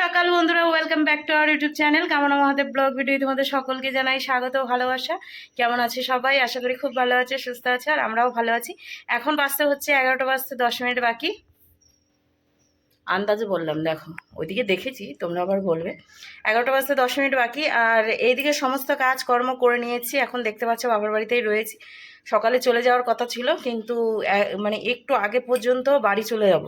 সকাল বন্ধুরা welcome back to our YouTube channel কেমন আমাদের ব্লগ ভিডিও তোমাদের সকলকে জানাই স্বাগত ভালোবাসা। কেমন আছে সবাই? আশা করি খুব ভালো আছে, সুস্থ আছে, আর আমরাও ভালো আছি। এখন বাজতে হচ্ছে এগারোটা বাজতে দশ মিনিট বাকি। আন্দাজে বললাম, দেখো, ওইদিকে দেখেছি, তোমরা আবার বলবে। এগারোটা বাজতে দশ মিনিট বাকি, আর এইদিকে সমস্ত কাজ কর্ম করে নিয়েছি। এখন দেখতে পাচ্ছ বাবার বাড়িতেই রয়েছি। সকালে চলে যাওয়ার কথা ছিল, কিন্তু মানে একটু আগে পর্যন্ত বাড়ি চলে যাব।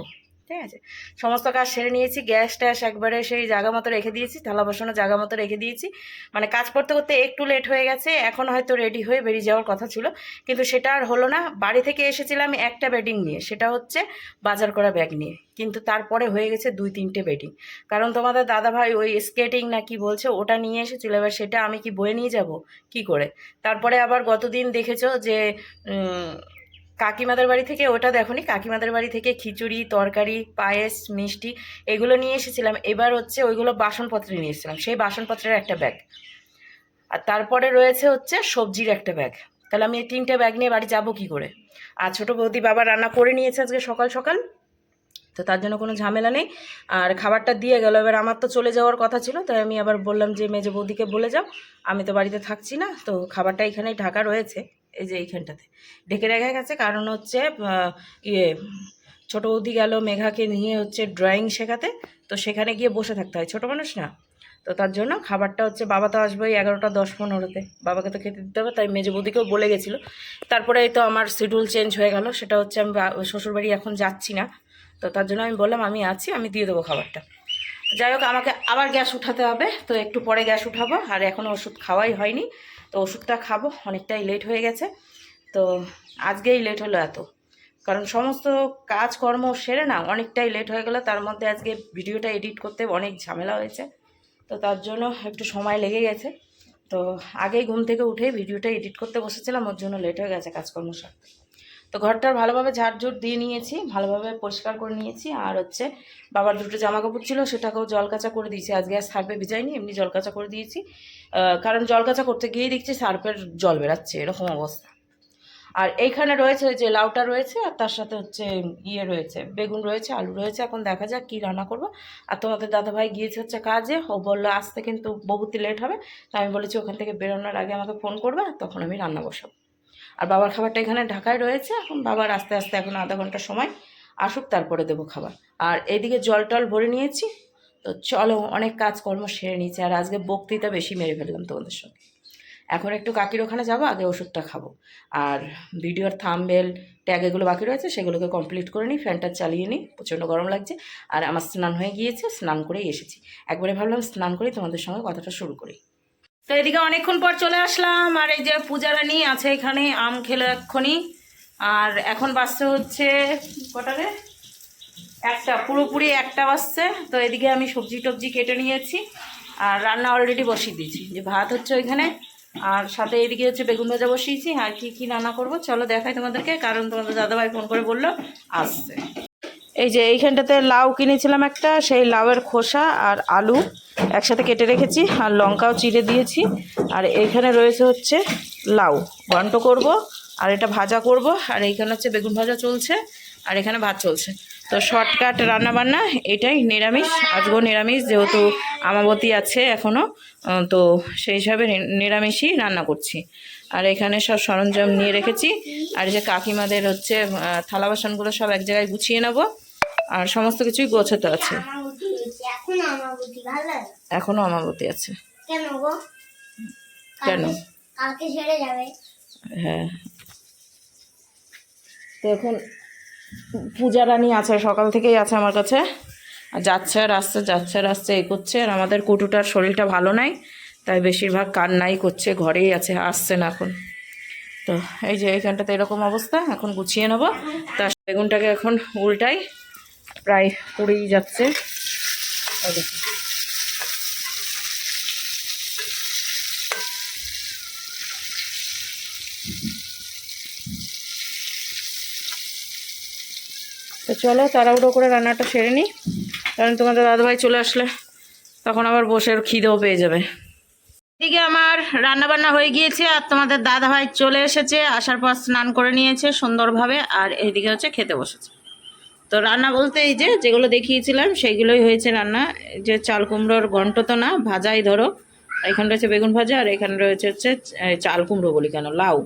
ঠিক আছে? সমস্ত কাজ সেরে নিয়েছি, গ্যাস ট্যাস একবারে সেই জায়গা মতো রেখে দিয়েছি, থালা বাসনও জায়গা মতো রেখে দিয়েছি। মানে কাজ করতে করতে একটু লেট হয়ে গেছে, এখন হয়তো রেডি হয়ে বেরিয়ে যাওয়ার কথা ছিল। কিন্তু সেটা আর হলো না, বাড়ি থেকে এসেছিলাম একটা বেডিং নিয়ে, সেটা হচ্ছে বাজার করা ব্যাগ নিয়ে। কিন্তু তারপরে হয়ে গেছে দুই তিনটে বেডিং কারণ তোমাদের দাদাভাই ওই স্কেটিং না কি বলছে, ওটা নিয়ে এসেছিল, এবার সেটা আমি কি বয়ে নিয়ে যাব? কি করে? তারপরে আবার গতদিন দেখেছ যে কাকিমাদের বাড়ি থেকে, ওটা দেখোনি? কাকিমাদের বাড়ি থেকে খিচুড়ি, তরকারি, পায়েস, মিষ্টি এগুলো নিয়ে এসেছিলাম। এবার হচ্ছে ওইগুলো বাসনপত্রে নিয়ে এসেছিলাম। সেই বাসনপত্রের একটা ব্যাগ। আর তারপরে রয়েছে হচ্ছে সবজির একটা ব্যাগ। তাহলে আমি এই তিনটে ব্যাগ নিয়ে বাড়ি যাব কি করে? আর ছোটো বৌদি বাবা রান্না করে নিয়েছে আজকে সকাল সকাল। তো তার জন্য কোনো ঝামেলা নেই। আর খাবারটা দিয়ে গেল। এবার আমার তো চলে যাওয়ার কথা ছিল, তাই আমি আবার বললাম যে মেজে বৌদিকে বলে যাও। আমি তো বাড়িতে থাকছি না, তো খাবারটা এখানেই ঢাকা রয়েছে। এই যে এইখানটাতে। ঢেকে রেখে গেছে কারণ হচ্ছে ইয়ে ছোটো বৌদি গেল মেঘাকে নিয়ে হচ্ছে ড্রয়িং শেখাতে, তো সেখানে গিয়ে বসে থাকতে হয়। ছোটো মানুষ না। তো তার জন্য খাবারটা হচ্ছে বাবা তো আসবে ওই এগারোটা দশ পনেরোতে। বাবাকে তো খেতে দিতে হবে, তাই মেজে বৌদিকেও বলে গেছিল। তারপরে তো আমার শিডিউল চেঞ্জ হয়ে গেল। সেটা হচ্ছে আমি শ্বশুরবাড়ি এখন যাচ্ছি না। তো তার জন্য আমি বললাম, আমি আছি, আমি দিয়ে দেবো খাবারটা। যাই হোক, আমাকে আবার গ্যাস উঠাতে হবে। তো একটু পরে গ্যাস উঠাবো। আর এখনও ওষুধ খাওয়াই হয়নি। তো ওষুধটা খাব, অনেকটাই লেট হয়ে গেছে। তো আজকেই লেট হলো এত। কারণ সমস্ত কাজকর্ম সেরে না, অনেকটাই লেট হয়ে গেলো। তার মধ্যে আজকে ভিডিওটা এডিট করতে অনেক ঝামেলা হয়েছে। তো তার জন্য একটু সময় লেগে গেছে। তো আগেই ঘুম থেকে উঠে ভিডিওটা এডিট করতে বসেছিলাম, ওর জন্য লেট হয়ে গেছে কাজকর্ম সারতে তো ঘরটার ভালোভাবে ঝাড়ঝুট দিয়ে নিয়েছি, ভালোভাবে পরিষ্কার করে নিয়েছি। আর হচ্ছে বাবার দুটো জামা কাপড় ছিল, সেটাকেও জল কাচা করে দিয়েছি। আজকে আর সার্ফে ভিজাইনি, এমনি জল কাচা করে দিয়েছি। কারণ জল কাচা করতে গিয়েই দেখছি সার্ফের জল বেরাচ্ছে, এরকম অবস্থা। আর এইখানে রয়েছে যে লাউটা রয়েছে, আর তার সাথে হচ্ছে ইয়ে রয়েছে, বেগুন রয়েছে, আলু রয়েছে। এখন দেখা যাক কী রান্না করব। আর তোমাদের দাদাভাই গিয়েছে হচ্ছে কাজে, ও বলল আসতে কিন্তু বহুত লেট হবে। তাই আমি বলেছি ওখান থেকে বেরোনোর আগে আমাকে ফোন করবে তখন আমি রান্না বসাবো। আর বাবার খাবারটা এখানে ঢাকায় রয়েছে। এখন বাবার আস্তে আস্তে এখন আধা ঘণ্টা সময় আসুক, তারপরে দেবো খাবার। আর এইদিকে জল টল ভরে নিয়েছি। তো চলো, অনেক কাজকর্ম সেরে নিয়েছি। আর আজকে বক্তৃতা বেশি মেরে ফেললাম তোমাদের সঙ্গে। এখন একটু কাকির ওখানে যাব, আগে ওষুধটা খাব। আর ভিডিওর থামবেল, ট্যাগ এগুলো বাকি রয়েছে, সেগুলোকে কমপ্লিট করে নিই, ফ্যানটা চালিয়ে নিই, প্রচণ্ড গরম লাগছে। আর আমার স্নান হয়ে গিয়েছে, স্নান করেই এসেছি। একবারে ভাবলাম স্নান করেই তোমাদের সঙ্গে কথাটা শুরু করি। তো এদিকে অনেকক্ষণ পর চলে আসলাম, আর এই যে পূজা রানী আছে এখানে, আম খেলো এক্ষুনি। আর এখন বাজছে হচ্ছে কটারে একটা, পুরোপুরি একটা বাজছে। তো এদিকে আমি সবজি টবজি কেটে নিয়েছি, আর রান্না অলরেডি বসিয়ে দিয়েছি। যে ভাত হচ্ছে ওইখানে, আর সাথে এদিকে হচ্ছে বেগুন ভাজা বসিয়েছি। আর কি কি রান্না করব, চলো দেখাই তোমাদেরকে, কারণ তোমাদের দাদাভাই ফোন করে বলল, আসছে। এই যে এইখানটাতে লাউ কিনেছিলাম একটা, সেই লাউয়ের খোসা আর আলু। একসাথে কেটে রেখেছি, আর লঙ্কাও চিড়ে দিয়েছি। আর এখানে রয়েছে হচ্ছে লাউ। ঘন্ট করব, আর এটা ভাজা করব, আর এইখানে হচ্ছে বেগুন ভাজা চলছে, আর এখানে ভাত চলছে। তো শর্টকাট রান্না বান্না এটাই নিরামিষ। আজকেও নিরামিষ, যেহেতু আমাবতী আছে এখনও তো সেই হিসাবে নিরামিষই রান্না করছি। আর এখানে সব সরঞ্জাম নিয়ে রেখেছি। আর এই যে কাকিমাদের হচ্ছে থালা বাসনগুলো সব এক জায়গায় গুছিয়ে নেব। আর সমস্ত কিছুই গোছাতে আছে। এখন আমাবতী আছে। কেন গো? কেন? কালকে ছেড়ে যাবে। হ্যাঁ। তো এখন পূজা রানী আছে সকাল থেকেই আছে আমার কাছে। আর যাচ্ছে আর আসছে যাচ্ছে আর আসছে এই করছে। আর আমাদের কুটুটার শরীরটা ভালো নাই তাই বেশিরভাগ কান্নাই করছে ঘরেই আছে আসছে না এখন। তো এই যে এইখানটাতে এরকম অবস্থা এখন গুছিয়ে নেব। তা বেগুনটাকে এখন উল্টাই প্রায় পড়েই যাচ্ছে। তো চলো তাড়াহুড়ো করে রান্নাটা সেরে নিই। কারণ তোমাদের দাদাভাই চলে আসলে, তখন আবার বসে খিদেও পেয়ে যাবে। এদিকে আমার রান্না বান্না হয়ে গিয়েছে আর তোমাদের দাদাভাই চলে এসেছে, আসার পর স্নান করে নিয়েছে সুন্দরভাবে, আর এদিকে হচ্ছে খেতে বসেছে। তো রান্না বলতে এই যে, যেগুলো দেখিয়েছিলাম, সেইগুলোই হয়েছে রান্না। যে চাল কুমড়োর ঘন্ট তো না, ভাজাই ধরো। এখানে রয়েছে বেগুন ভাজা আর এখানে রয়েছে হচ্ছে চাল কুমড়ো বলি কেন, লাউ।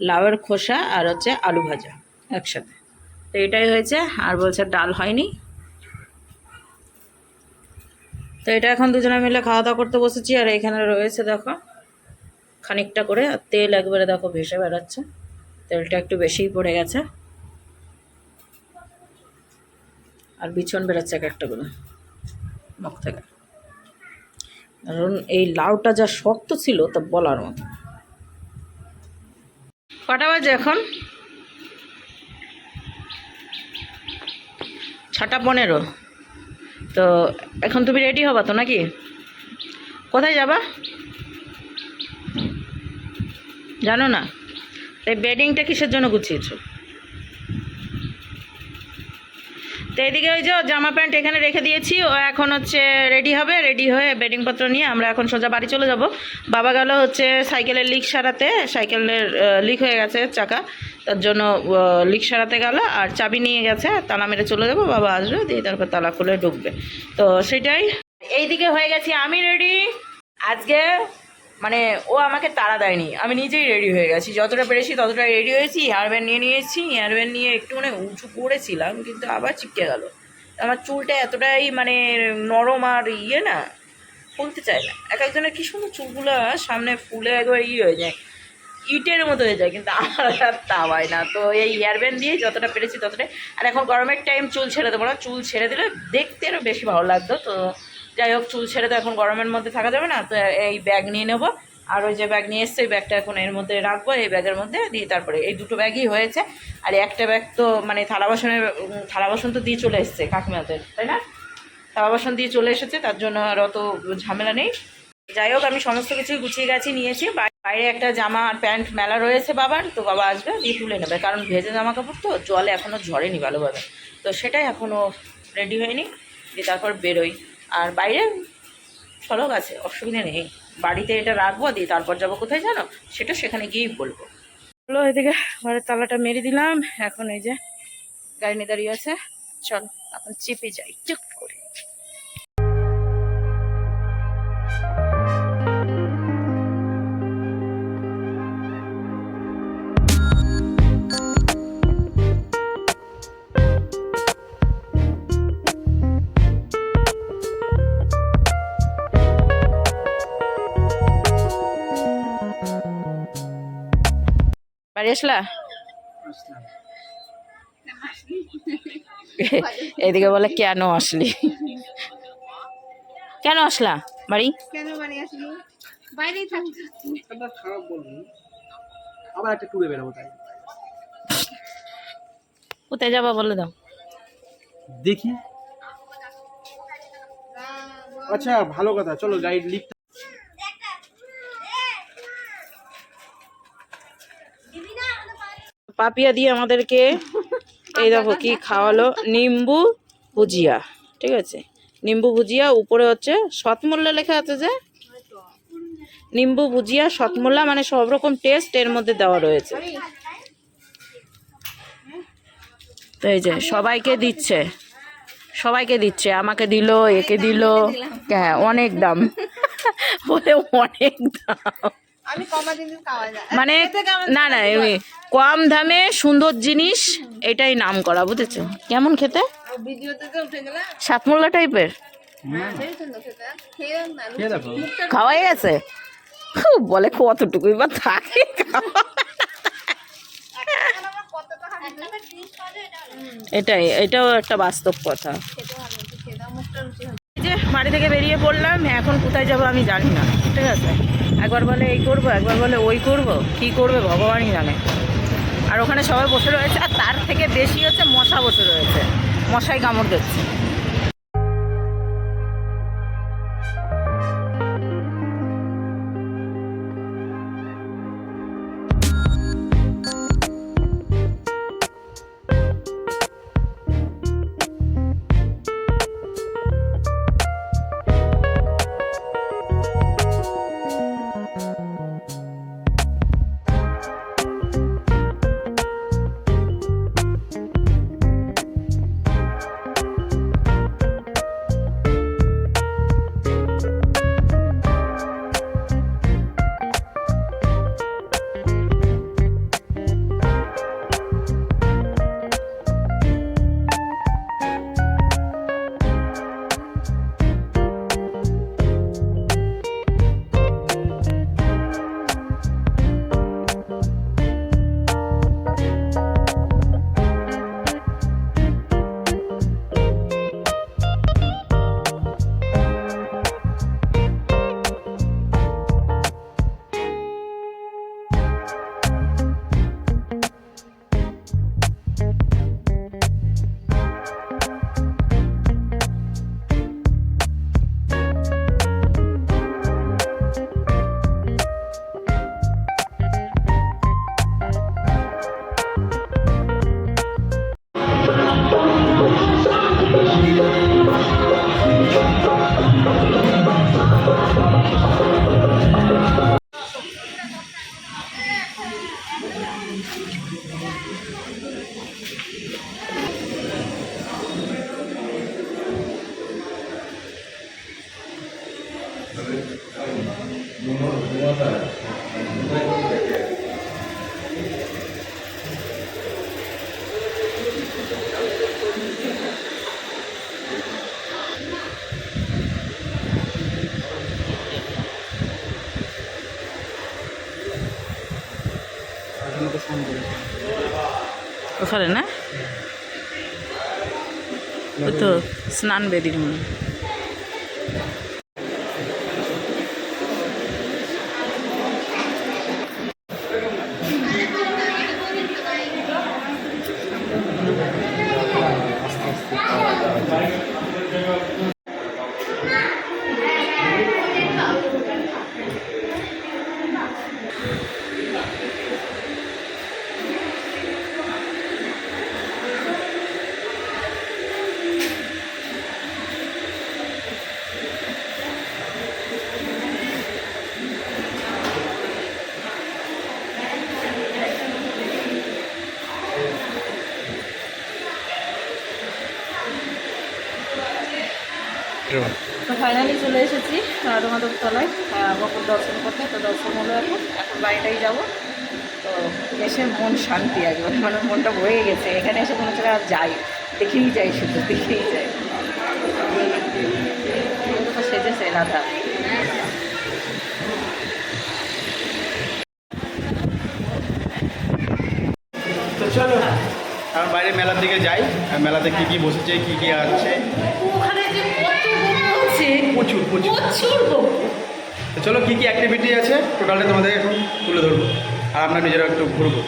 লাউয়ের খোসা আর হচ্ছে আলু ভাজা একসাথে। তো এটাই হয়েছে, আর বলছে ডাল হয়নি। তো এটা এখন দুজনে মিলে খাওয়া দাওয়া করতে বসেছি, আর এখানে রয়েছে দেখো, খানিকটা করে আর তেল একবারে দেখো ভেসে বেড়াচ্ছে। তেলটা একটু বেশিই পড়ে গেছে। আর বিছন বেরোচ্ছে এক একটা করে। মুখ থেকে। কারণ এই লাউটা যা শক্ত ছিল তা বলার মতো। কটা বাজে এখন? ছটা পনেরো। তো এখন তুমি রেডি হবা তো নাকি? কোথায় যাবা? জানো না? এই বেডিংটা কিসের জন্য গুছিয়েছো? তো এদিকে ওই যে জামা প্যান্ট এখানে রেখে দিয়েছি, ও এখন হচ্ছে রেডি হবে রেডি হয়ে বেডিংপত্র নিয়ে আমরা এখন সোজা বাড়ি চলে যাব। বাবা গেল হচ্ছে সাইকেলের লিক সারাতে, সাইকেলের লিক হয়ে গেছে চাকা, তার জন্য লিক সারাতে গেল, আর চাবি নিয়ে গেছে তালা মেরে চলে যাব, বাবা আসবে, দিয়ে তারপর তালা খুলে ঢুকবে। তো সেটাই। এইদিকে হয়ে গেছি, আমি রেডি আজকে মানে ও আমাকে তাড়া দেয়নি। আমি নিজেই রেডি হয়ে গেছি। যতটা পেরেছি ততটা রেডি হয়েছি। হেয়ারব্যান্ড নিয়ে নিয়েছি। হেয়ারব্যান্ড নিয়ে একটু মানে উঁচু করেছিলাম, কিন্তু আবার চিপকে গেল। আমার চুলটা এতটাই মানে নরম আর ইয়ে না ফুলতে চায় না। এক একজনের কি সুন্দর চুলগুলো সামনে ফুলে একবার ইয়ে হয়ে যায়, ইটের মতো হয়ে যায়, কিন্তু আমার তা হয় না। তো এই হেয়ারব্যান্ড দিয়ে যতটা পেরেছি ততটাই। আর এখন গরমের টাইম চুল ছেড়ে দেবো না। চুল ছেড়ে দিলে দেখতে আরও বেশি ভালো লাগতো, তো যাই হোক চুল ছেড়ে তো এখন গরমের মধ্যে থাকা যাবে না, তো এই ব্যাগ নিয়ে নেব। আর ওই যে ব্যাগ নিয়ে এসছে, ওই ব্যাগটা এখন এর মধ্যে রাখব, এই ব্যাগের মধ্যে দিয়ে তারপরে এই দুটো ব্যাগই হয়েছে। আর একটা ব্যাগ তো মানে থালা বাসনের থালা বাসন তো দিয়ে চলে এসছে কাকিমাদের, তাই না? থালা বাসন দিয়ে চলে এসেছে, তার জন্য আর অত ঝামেলা নেই। যাই হোক, আমি সমস্ত কিছুই গুছিয়ে গেছি নিয়েছি। বাই- বাইরে একটা জামা আর প্যান্ট মেলা রয়েছে বাবার, তো বাবা আসবে, দিয়ে তুলে নেবে। কারণ ভেজে জামা কাপড় তো, জলে এখনও ঝরেনি ভালোভাবে। তো সেটাই এখনও রেডি হয়নি, দিয়ে তারপর বেরোই। আর বাইরে সড়ক আছে, অসুবিধা নেই। বাড়িতে এটা রাখব, দিয়ে তারপর যাব কোথায় জানো? সেটা সেখানে গিয়েই বলব। হলো এদিকে ঘরের তালাটা মেরে দিলাম। এখন এই যে গাড়ি নিয়ে দাঁড়িয়ে আছে। চল, এখন চেপে যাই। চুপ। বাড়ি আসলা? এদিকে বলে কেন আসলি? কেন আসলা বাড়ি? কেন বাড়ি আসলি? বাইরেই থাকতে খারাপ বলব আবার একটা ট্যুরে বেরোবো তাই। কোথায় যাবা বলে দাও। দেখি। আচ্ছা ভালো কথা। চলো গাইড লিফট পাপিয়া দিয়ে আমাদেরকে এই দেখো কি খাওয়ালো? নিম্বু ভুজিয়া ঠিক আছে? নিম্বু ভুজিয়া উপরে হচ্ছে সৎমূল্য লেখা আছে যে নিম্বু ভুজিয়া সৎমূল্যা মানে সব রকম টেস্ট এর মধ্যে দেওয়া রয়েছে। তো এই যে সবাইকে দিচ্ছে সবাইকে দিচ্ছে আমাকে দিল একে দিল হ্যাঁ অনেক দাম। বলে অনেক দাম। আমি কমা দিন খাওয়া যায় মানে না না এমনি কম দামে সুন্দর জিনিস এটাই নাম করা বুঝেছ? কেমন খেতে? ভিডিওতে তো উঠে গেলে। সাতমোল্লা টাইপের। খাওয়াই গেছে হু, বলে কতটুকুই বা থাকে এটাই এটাও একটা বাস্তব কথা। যে বাড়ি থেকে বেরিয়ে পড়লাম এখন কোথায় যাব আমি জানি না ঠিক আছে? একবার বলে এই করব, একবার বলে ওই করব, কি করবে ভগবানই জানে। আর ওখানে সবাই বসে রয়েছে, আর তার থেকে বেশি হচ্ছে মশা বসে রয়েছে, মশাই কামড় দিচ্ছে। তো ফোন করেছে ওখানে না? ওই তো স্নান বেদির মনে। রাধমাধব তলায় বকুর দর্শন করতে তো দর্শন হলো এখন। এখন বাড়িটাই যাব। তো এসে মন শান্তি একবার মানে মনটা বয়ে গেছে। এখানে এসে কোনো জায়গায় আর যাই। দেখেই যাই শুধু দেখেই যাই। তো সেজেছে রাধা। তো চলো আমরা বাইরে মেলার দিকে যাই। আর মেলাতে কি কি বসেছে কি কি আছে? প্রচুর প্রচুর। প্রচুর তো চলো কী কী অ্যাক্টিভিটি আছে? টোটালটা তোমাদের এখন তুলে ধরবো। আর আমরা নিজেরা একটু ঘুরবো।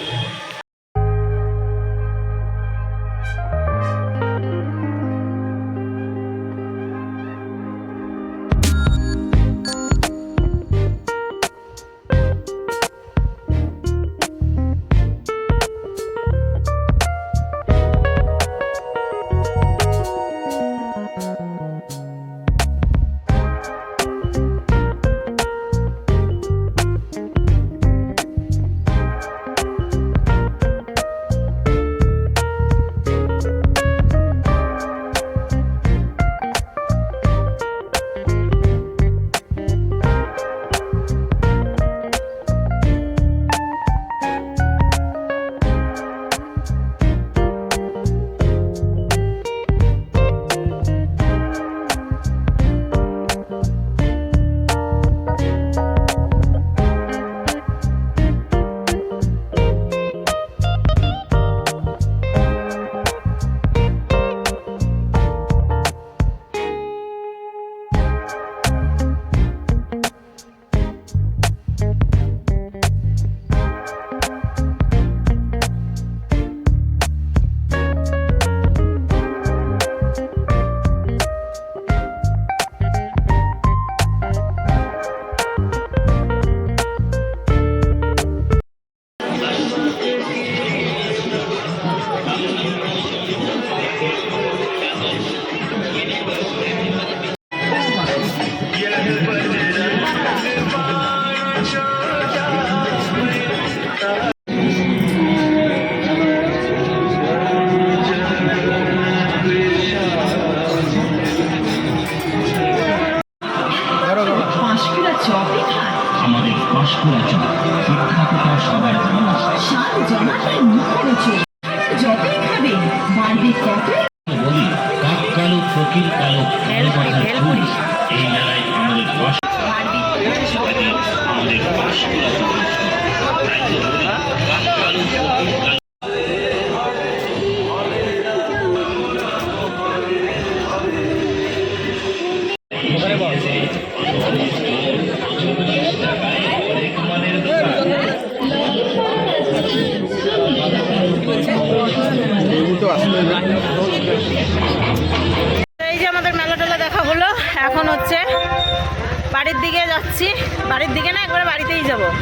আমাদের পাঁশকুড়া চা তাই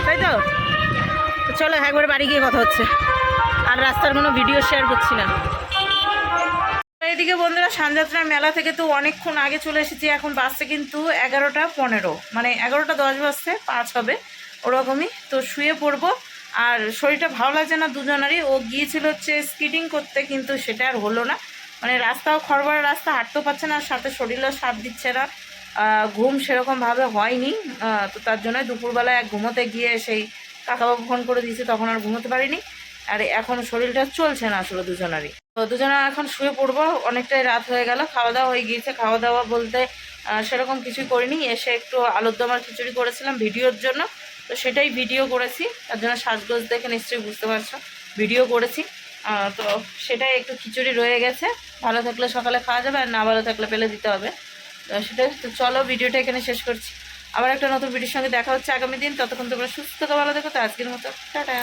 তাই তো? চলো, একবারে বাড়ি গিয়ে কথা হচ্ছে। আর রাস্তার কোনো ভিডিও শেয়ার করছি না। এইদিকে বন্ধুরা, সানযাত্রার মেলা থেকে তো অনেকক্ষণ আগে চলে এসেছি। এখন বাসছে কিন্তু এগারোটা পনেরো। মানে এগারোটা দশ বাজছে, পাঁচ হবে, ওরকমই। তো শুয়ে পড়ব। আর শরীরটা ভালো লাগছে না দুজনেরই। ও গিয়েছিল হচ্ছে স্কিটিং করতে, কিন্তু সেটা আর হলো না। মানে রাস্তাও খড়বড়া রাস্তা, হাঁটতেও পারছে না, আর সাথে শরীরও সাথ দিচ্ছে না। ঘুম সেরকমভাবে হয়নি। তো তার জন্য দুপুরবেলায় এক ঘুমোতে গিয়ে সেই কাকাবাবু ফোন করে দিয়েছে, তখন আর ঘুমোতে পারিনি। আর এখন শরীরটা চলছে না আসলে দুজনারই। তো দুজনে এখন শুয়ে পড়ব, অনেকটাই রাত হয়ে গেল, খাওয়া দাওয়া হয়ে গিয়েছে। খাওয়া দাওয়া বলতে সেরকম কিছুই করিনি, এসে একটু আলুর দম আর খিচুড়ি করেছিলাম ভিডিওর জন্য। তো সেটাই ভিডিও করেছি, তার জন্য সাজগোজ দেখে নিশ্চয়ই বুঝতে পারছ, ভিডিও করেছি। তো সেটাই একটু খিচুড়ি রয়ে গেছে। ভালো থাকলে সকালে খাওয়া যাবে, আর না ভালো থাকলে ফেলে দিতে হবে। তো সেটাই তো চলো ভিডিওটা এখানে শেষ করছি। আবার একটা নতুন ভিডিওর সঙ্গে দেখা হচ্ছে আগামী দিন। ততক্ষণ তোমরা সুস্থ ভালো দেখো তো আজকের মতো, টাটা।